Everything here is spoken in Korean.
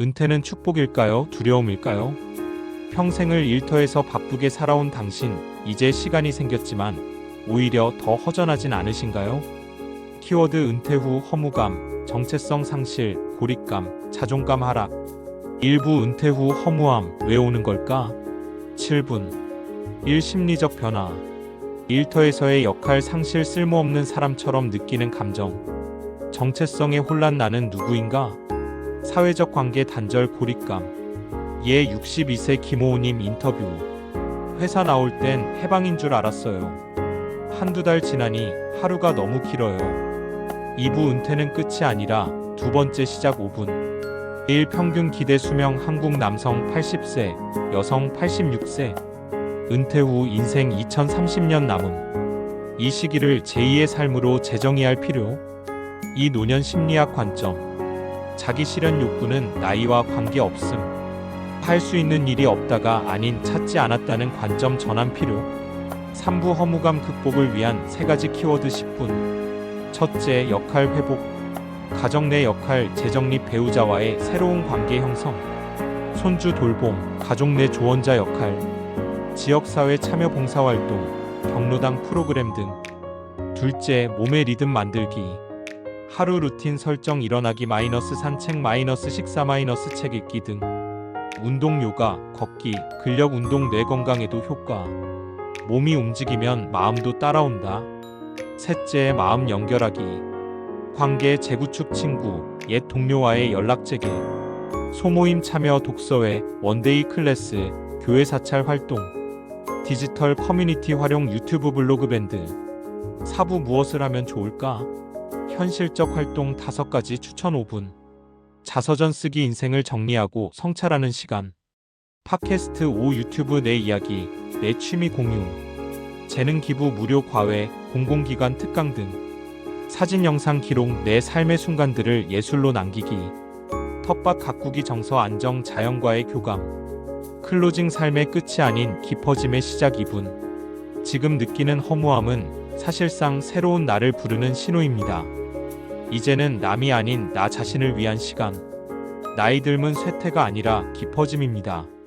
은퇴는 축복일까요? 두려움일까요? 평생을 일터에서 바쁘게 살아온 당신, 이제 시간이 생겼지만 오히려 더 허전하진 않으신가요? 키워드 은퇴 후 허무감, 정체성 상실, 고립감, 자존감 하락. 일부 은퇴 후 허무함, 왜 오는 걸까? 7분. 일 심리적 변화. 일터에서의 역할 상실 쓸모없는 사람처럼 느끼는 감정. 정체성의 혼란 나는 누구인가? 사회적 관계 단절 고립감. 예 62세 김호우님 인터뷰. 회사 나올 땐 해방인 줄 알았어요. 한두 달 지나니 하루가 너무 길어요. 2부 은퇴는 끝이 아니라 두 번째 시작 5분. 일 평균 기대 수명 한국 남성 80세, 여성 86세. 은퇴 후 인생 2030년 남음. 이 시기를 제2의 삶으로 재정의할 필요. 이 노년 심리학 관점. 자기 실현 욕구는 나이와 관계없음. 할 수 있는 일이 없다가 아닌 찾지 않았다는 관점 전환 필요. 3부 허무감 극복을 위한 세 가지 키워드 10분. 첫째, 역할 회복. 가정 내 역할 재정립 배우자와의 새로운 관계 형성. 손주 돌봄, 가족 내 조언자 역할. 지역사회 참여 봉사활동, 경로당 프로그램 등. 둘째, 몸의 리듬 만들기. 하루 루틴 설정 일어나기 마이너스 산책 마이너스 식사 마이너스 책 읽기 등. 운동 요가, 걷기, 근력 운동 뇌 건강에도 효과. 몸이 움직이면 마음도 따라온다. 셋째, 마음 연결하기. 관계 재구축 친구, 옛 동료와의 연락 재개. 소모임 참여 독서회, 원데이 클래스, 교회 사찰 활동. 디지털 커뮤니티 활용 유튜브 블로그 밴드. 사부 무엇을 하면 좋을까? 현실적 활동 5가지 추천 5분. 자서전 쓰기 인생을 정리하고 성찰하는 시간. 팟캐스트 5 유튜브 내 이야기, 내 취미 공유. 재능 기부 무료 과외, 공공기관 특강 등. 사진 영상 기록 내 삶의 순간들을 예술로 남기기. 텃밭 가꾸기 정서 안정 자연과의 교감. 클로징 삶의 끝이 아닌 깊어짐의 시작 2분. 지금 느끼는 허무함은 사실상 새로운 나를 부르는 신호입니다. 이제는 남이 아닌 나 자신을 위한 시간. 나이 들면 쇠퇴가 아니라 깊어짐입니다.